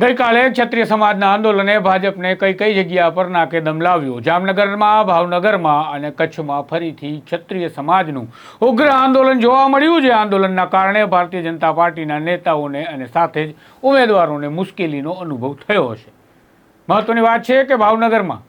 ગઈકાલે ક્ષત્રિય સમાજના આંદોલને ભાજપને કઈ કઈ જગ્યા પર નાકેદમ લાવ્યો? જામનગરમાં, ભાવનગરમાં અને કચ્છમાં ફરીથી ક્ષત્રિય સમાજનું ઉગ્ર આંદોલન જોવા મળ્યું છે. આંદોલનના કારણે ભારતીય જનતા પાર્ટીના નેતાઓને અને સાથે જ ઉમેદવારોને મુશ્કેલીનો અનુભવ થયો હશે. મહત્વની વાત છે કે ભાવનગરમાં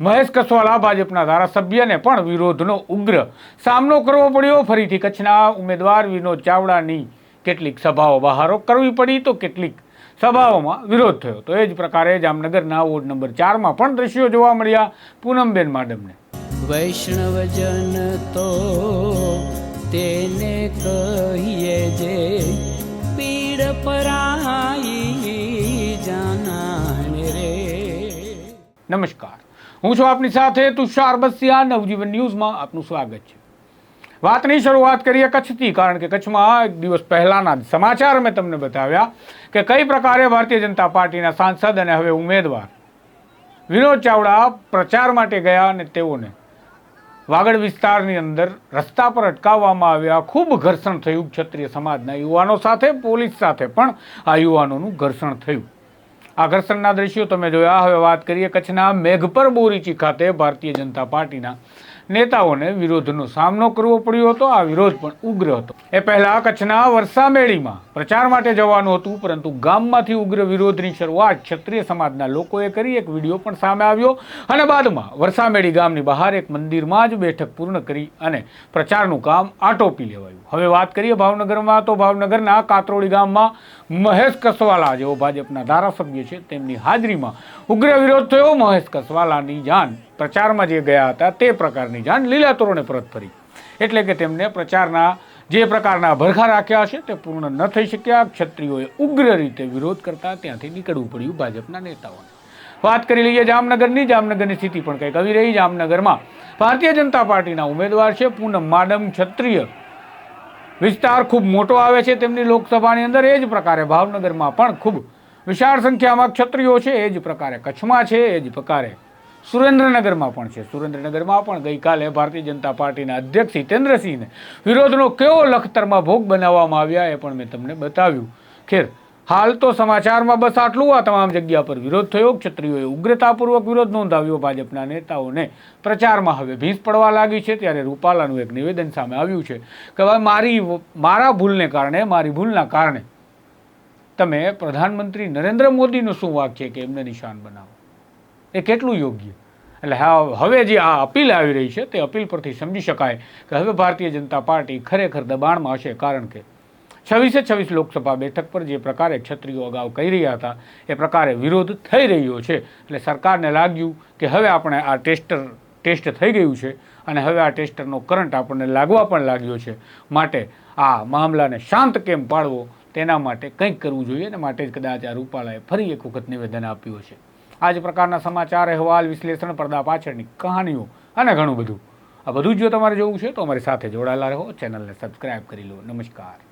મહેશ કસવાલા ભાજપના ધારાસભ્યને પણ વિરોધનો ઉગ્ર સામનો કરવો પડ્યો. ફરીથી કચ્છના ઉમેદવાર વિનોદ ચાવડાની કેટલીક સભાઓ બહારો કરવી પડી. તો કેટલીક સભાઓમાં વિરોધ થયો તો એ જ પ્રકારે જામનગરના વોર્ડ નંબર ચારમાં પણ દ્રશ્યો જોવા મળ્યા પૂનમબેન માડમને. વૈષ્ણવજન તો તેને કહીએ જે પીડ પરાઈ જાનાને રે. નમસ્કાર. હું છું આપની સાથે તુષાર બસિયા. નવજીવન ન્યૂઝમાં આપનું સ્વાગત છે. વાતની શરૂઆત કરીએ કચ્છથી, કારણ કે કચ્છમાં એક દિવસ પહેલાંના સમાચાર મેં તમને બતાવ્યા કે કઈ પ્રકારે ભારતીય જનતા પાર્ટીના સાંસદ અને હવે ઉમેદવાર વિનોદ ચાવડા પ્રચાર માટે ગયા અને તેઓને વાગડ વિસ્તારની અંદર રસ્તા પર અટકાવવામાં આવ્યા. ખૂબ ઘર્ષણ થયું ક્ષત્રિય સમાજના યુવાનો સાથે, પોલીસ સાથે પણ આ યુવાનોનું ઘર્ષણ થયું. આ ઘર્ષણના દ્રશ્યો તમે જોયા. હવે વાત કરીએ કચ્છના મેઘપર બોરીચી ખાતે ભારતીય જનતા પાર્ટીના નેતાઓને વિરોધનો સામનો કરવો પડ્યો હતો, આ વિરોધ પણ ઉગ્ર હતો. એ પહેલા કચ્છના વરસામેડીમાં પ્રચાર માટે જવાનું હતું, પરંતુ ગામમાંથી ઉગ્ર વિરોધની શરૂઆત ક્ષત્રિય સમાજના લોકોએ કરી. એક વીડિયો પણ સામે આવ્યો અને બાદમાં વરસામેળી ગામની બહાર એક મંદિરમાં જ બેઠક પૂર્ણ કરી અને પ્રચારનું કામ આટોપી લેવાયું. હવે વાત કરીએ ભાવનગરમાં, તો ભાવનગરના કાતરોડી ગામમાં મહેશ કસવાલા જેઓ ભાજપના ધારાસભ્ય છે, તેમની હાજરીમાં ઉગ્ર વિરોધ થયો. મહેશ કસવાલાની જાન પ્રચારમાં જે ગયા હતા તે પ્રકારની જાણ લીલા તોરણે પરત ફરી. એટલે કે તેમને પ્રચારના જે પ્રકારના ભરખા રાખ્યા હશે તે પૂર્ણ ન થઈ શક્યા. ક્ષત્રિયોએ ઉગ્ર રીતે વિરોધ કરતા ત્યાંથી નીકળવું પડ્યું ભાજપના નેતાઓને. વાત કરી લઈએ જામનગરની. જામનગરની સ્થિતિ પણ કંઈક આવી રહી. જામનગરમાં ભારતીય જનતા પાર્ટીના ઉમેદવાર છે પૂનમ માડમ. ક્ષત્રિય વિસ્તાર ખૂબ મોટો આવે છે તેમની લોકસભાની અંદર. એ જ પ્રકારે ભાવનગરમાં પણ ખૂબ વિશાળ સંખ્યામાં ક્ષત્રિયો છે. એ જ પ્રકારે કચ્છમાં છે. એ જ પ્રકારે સુરેન્દ્રનગરમાં પણ છે. સુરેન્દ્રનગરમાં પણ ગઈકાલે ભારતીય જનતા પાર્ટીના અધ્યક્ષ હિતેન્દ્રસિંહને વિરોધનો કેવો લખતરમાં ભોગ બનાવવામાં આવ્યા એ પણ મેં તમને બતાવ્યું. ખેર, હાલ તો સમાચારમાં બસ આટલું. આ તમામ જગ્યા પર વિરોધ થયો. ક્ષત્રિયોએ ઉગ્રતાપૂર્વક વિરોધ નોંધાવ્યો. ભાજપના નેતાઓને પ્રચારમાં હવે ભીંસ પડવા લાગી છે. ત્યારે રૂપાલાનું એક નિવેદન સામે આવ્યું છે કે હવે મારી મારા ભૂલને કારણે, મારી ભૂલના કારણે તમે પ્રધાનમંત્રી નરેન્દ્ર મોદીનું શું વાક છે કે એમને નિશાન બનાવો? એ કેટલું યોગ્ય? એટલે હા, હવે જે આ અપીલ આવી રહી છે, તે અપીલ પરથી સમજી શકાય કે હવે ભારતીય જનતા પાર્ટી ખરેખર દબાણમાં હશે. કારણ કે છવ્વીસે છવ્વીસ લોકસભા બેઠક પર જે પ્રકારે ક્ષત્રિયો અગાઉ કહી રહ્યા હતા, એ પ્રકારે વિરોધ થઈ રહ્યો છે. એટલે સરકારને લાગ્યું કે હવે આપણે આ ટેસ્ટર, ટેસ્ટ થઈ ગયું છે અને હવે આ ટેસ્ટરનો કરંટ આપણને લાગવા પણ લાગ્યો છે. માટે આ મામલાને શાંત કેમ પાડવો, તેના માટે કંઈક કરવું જોઈએ. અને માટે જ કદાચ આ રૂપાલાએ ફરી એક વખત નિવેદન આપ્યું છે આ જ પ્રકારના સમાચાર, અહેવાલ, વિશ્લેષણ, પડદા પાછળની કહાનીઓ અને ઘણું બધું. આ બધું જ જો તમારે જોવું છે તો અમારી સાથે જોડાયેલા રહો. ચેનલને સબસ્ક્રાઇબ કરી લો. નમસ્કાર.